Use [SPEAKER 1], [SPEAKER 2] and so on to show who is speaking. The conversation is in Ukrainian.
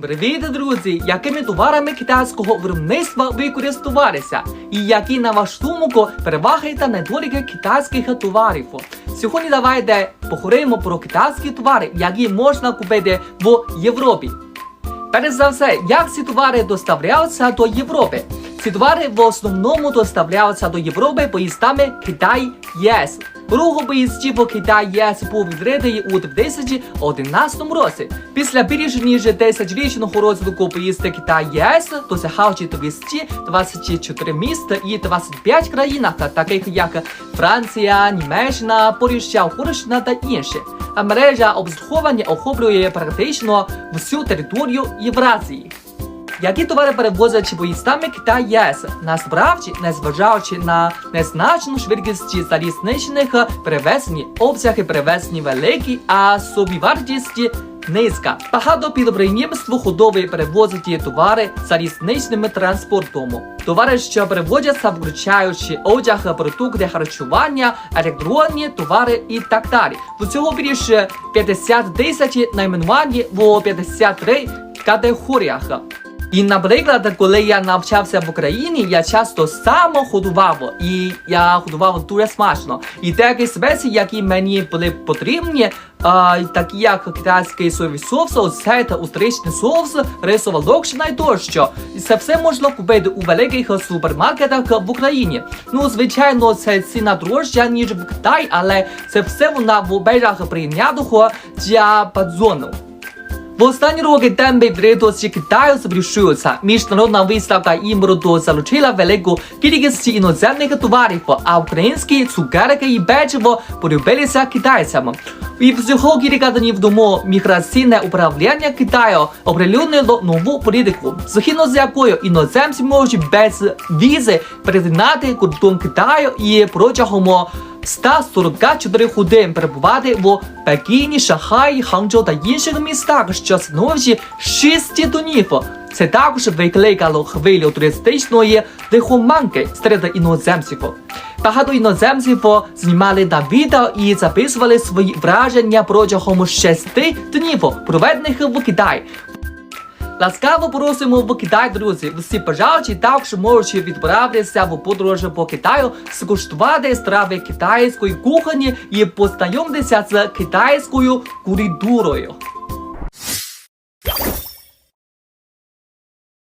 [SPEAKER 1] Привіт, друзі! Якими товарами китайського виробництва ви користувалися? І які на вашу думку переваги та недоліки китайських товарів? Сьогодні давайте поговоримо про китайські товари, які можна купити в Європі. Перш за все, як ці товари доставляються до Європи? Ці товари в основному доставляються до Європи поїздами Китай ЄС. Рух поїздів Китай ЄС був відкритий у 2011 році. Після більш ніж 10-річного розвитку поїзди Китай ЄС досягаючи 224 міста і 25 країнах, таких як Франція, Німеччина, Польща, Угорщина та інші. А мережа обслуговування охоплює практично всю територію Євразії. Які товари перевозять поїздами Китай ЄС? Насправді, незважаючи на незначну швидкість залізничних перевезень, обсяги перевезень великі, а собівартість низька. Багато підприємств худоби перевозять товари залізничним транспортом. Товари, що переводяться, включаючи одяг, продукти харчування, електронні товари і так далі. Всього більше 50 тисяч найменувань в 53 категоріях. І, наприклад, коли я навчався в Україні, я часто сам годував, і я годував дуже смачно. І деякі спеції, які мені були потрібні, а, такі як китайський соєвий соус, оцет, устричний соус, рисова локшина і тощо. Це все можна купити у великих супермаркетах в Україні. Ну, звичайно, це ціна дорожча, ніж в Китаї, але це все вона в оберах прийнятого діапазону. В останні роки темпи відкритості Китаю збільшуються. Міжнародна виставка імпорту залучила велику кількість іноземних товарів, а українські цукерки і печиво полюбилися китайцям. І всього кілька днів тому міграційне управління Китаю оприлюднило нову політику, згідно з якою іноземці можуть без візи перетинати кордон Китаю і протягом 144 годин перебувати в Пекіні, Шахаї, Ханчжоу та інших містах, що становить 6 днів. Це також викликало хвилю туристичної лихоманки серед іноземців. Багато іноземців знімали на відео і записували свої враження протягом 6 днів, проведених в Китаї. Ласкаво просимо в Китай, друзі. Всі бажаючі також можуть відправитися в подорож по Китаю, скуштувати страви китайської кухні і познайомитися з китайською культурою.